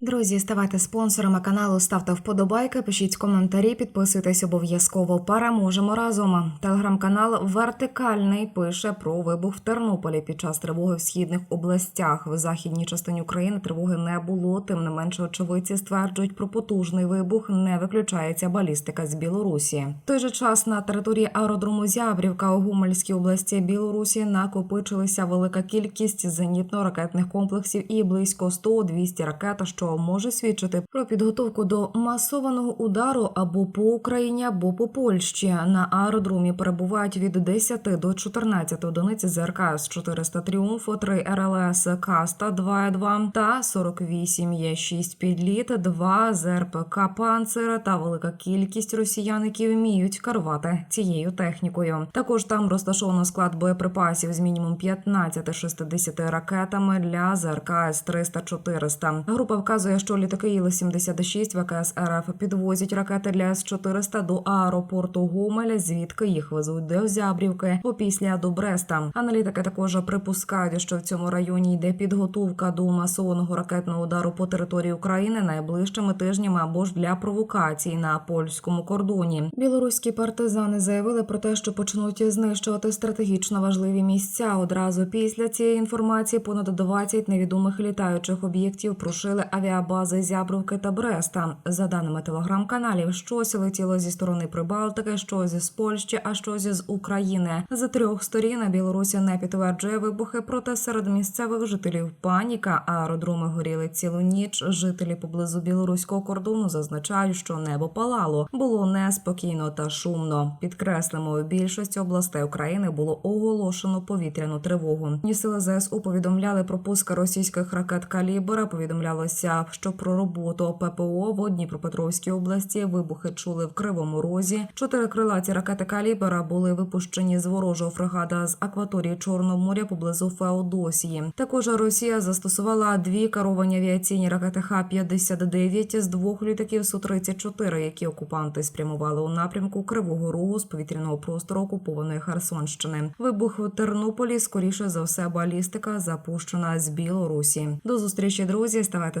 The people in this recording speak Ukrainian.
Друзі, ставайте спонсорами каналу, ставте вподобайки, пишіть коментарі, підписуйтесь обов'язково. Переможемо разом. Телеграм-канал Вертикальний пише про вибух в Тернополі під час тривоги в східних областях. В західній частині України тривоги не було. Тим не менше, очевидці стверджують про потужний вибух. Не виключається балістика з Білорусі. В той же час на території аеродрому Зябрівка у Гомельській області Білорусі накопичилися велика кількість зенітно-ракетних комплексів і близько 100-200 ракет, що може свідчити про підготовку до масованого удару або по Україні, або по Польщі. На аеродромі перебувають від 10 до 14 одиниць ЗРК С-400 Тріумф, 3 РЛС Каста 2,2 та 48 Є6 підліт, 2 ЗРПК Панцер та велика кількість росіян, які вміють керувати цією технікою. Також там розташовано склад боєприпасів з мінімум 15-60 ракетами для ЗРК С-300-400. Група вказує, що літаки Іл-76 ВКС РФ підвозять ракети для С-400 до аеропорту Гомеля, звідки їх везуть до Зябрівки, опісля до Бреста. Аналітики також припускають, що в цьому районі йде підготовка до масованого ракетного удару по території України найближчими тижнями або ж для провокацій на польському кордоні. Білоруські партизани заявили про те, що почнуть знищувати стратегічно важливі місця. Одразу після цієї інформації понад 20 невідомих літаючих об'єктів прошили авіабази Зябровки та Бреста. За даними телеграм-каналів, щось летіло зі сторони Прибалтики, щось з Польщі, а щось з України. З трьох сторін Білорусі не підтверджує вибухи, проте серед місцевих жителів паніка. Аеродроми горіли цілу ніч. Жителі поблизу білоруського кордону зазначають, що небо палало, було неспокійно та шумно. Підкреслимо, у більшості областей України було оголошено повітряну тривогу. Ні сили ЗСУ повідомляли про пуск російських ракет калібра. Повідомлялося, що про роботу ППО в Дніпропетровській області вибухи чули в Кривому Розі. Чотири крилаті ракети калібра були випущені з ворожого фрегата з акваторії Чорного моря поблизу Феодосії. Також Росія застосувала дві керовані авіаційні ракети Х-59 з двох літаків Су-34, які окупанти спрямували у напрямку Кривого Рогу з повітряного простору окупованої Херсонщини. Вибух у Тернополі скоріше за все балістика запущена з Білорусі. До зустрічі, друзі. Ставайте